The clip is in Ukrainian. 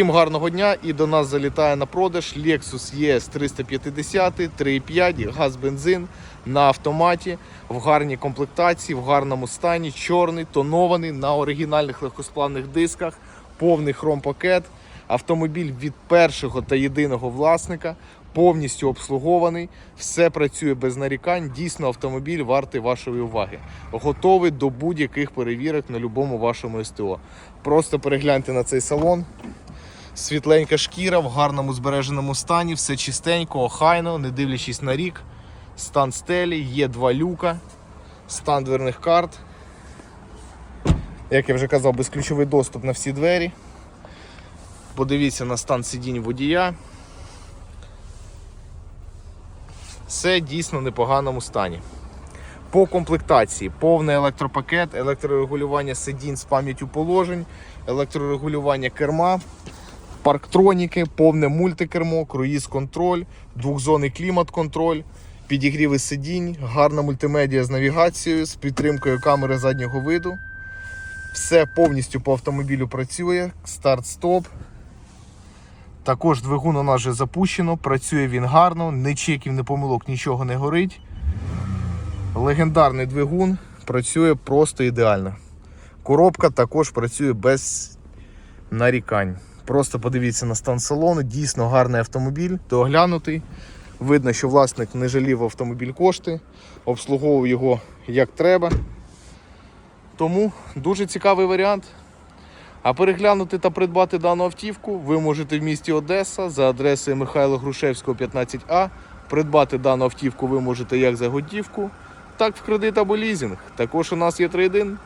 Всім гарного дня і до нас залітає на продаж Lexus ES 350 3.5 газ бензин на автоматі в гарній комплектації, в гарному стані, чорний, тонований на оригінальних легкосплавних дисках, повний хром-пакет. Автомобіль від першого та єдиного власника, повністю обслугований, все працює без нарікань. Дійсно, автомобіль вартий вашої уваги. Готовий до будь-яких перевірок на будь-якому вашому СТО. Просто перегляньте на цей салон. Світленька шкіра в гарному збереженому стані, все чистенько, охайно, не дивлячись на рік. Стан стелі, є два люка, стан дверних карт. Як я вже казав, безключовий доступ на всі двері. Подивіться на стан сидінь водія. Все дійсно в непоганому стані. По комплектації повний електропакет, електрорегулювання сидінь з пам'яттю положень, електрорегулювання керма, парктроніки, повне мультикермо, круїз-контроль, двохзонний клімат-контроль, підігріви сидінь, гарна мультимедіа з навігацією, з підтримкою камери заднього виду. Все повністю по автомобілю працює. Старт-стоп. Також двигун у нас вже запущено, працює він гарно, ні чеків, ні помилок, нічого не горить. Легендарний двигун працює просто ідеально. Коробка також працює без нарікань. Просто подивіться на стан салону, дійсно гарний автомобіль, доглянутий. Видно, що власник не жалів автомобіль кошти, обслуговував його як треба. Тому дуже цікавий варіант. А переглянути та придбати дану автівку ви можете в місті Одеса за адресою Михайла Грушевського, 15А. Придбати дану автівку ви можете як за готівку, так в кредит або лізинг. Також у нас є трейдин.